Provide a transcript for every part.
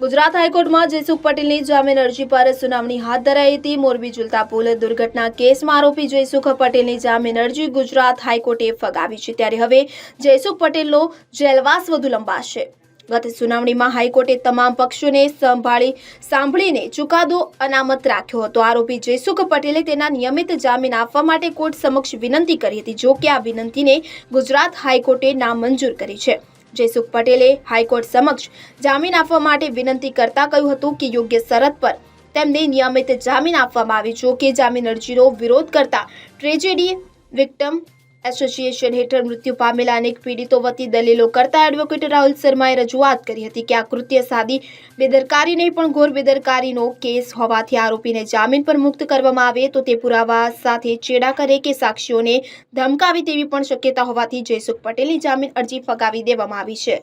ગુજરાત હાઈકોર્ટમાં જયસુખ પટેલની જામીન અરજી પર સુનાવણી હાથ ધરાઈ હતી. મોરબી ઝુલતા પુલ દુર્ઘટના કેસમાં આરોપી જયસુખ પટેલની જામીન અરજી ગુજરાત હાઈકોર્ટે ફગાવી છે. ત્યારે હવે જયસુખ પટેલનો જેલવાસ વધુ લંબાશે. ગત સુનાવણીમાં હાઈકોર્ટે તમામ પક્ષોને સંભાળી સાંભળીને ચુકાદો અનામત રાખ્યો હતો. આરોપી જયસુખ પટેલે તેના નિયમિત જામીન આપવા માટે કોર્ટ સમક્ષ વિનંતી કરી હતી, જો કે આ વિનંતીને ગુજરાત હાઈકોર્ટે નામંજૂર કરી છે. જયસુખ પટેલે હાઈકોર્ટ સમક્ષ જામીન આપવા માટે વિનંતી કરતા કહ્યું હતું કે યોગ્ય શરત પર તેમને નિયમિત જામીન આપવામાં આવી જો કે જામીન અરજીનો વિરોધ કરતા ટ્રેજેડી વિક્ટમ એસોસિએશન હેઠળ મૃત્યુ પામેલા અનેક પીડિતો વતી દલીલો કરતા એડવોકેટ રાહુલ શર્માએ રજૂઆત કરી હતી કે આ કૃત્ય સાદી બેદરકારી નહીં, પણ ઘોર બેદરકારીનો કેસ હોવાથી આરોપીને જામીન પર મુક્ત કરવામાં આવે તો તે પુરાવા સાથે ચેડા કરે કે સાક્ષીઓને ધમકાવી તેવી પણ શક્યતા હોવાથી જયસુખ પટેલની જામીન અરજી ફગાવી દેવામાં આવી છે.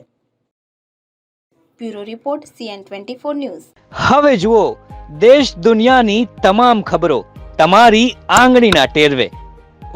Bureau report, CN twenty four news. હવે જુઓ, દેશ દુનિયાની તમામ ખબરો તમારી આંગળીના ટેરવે.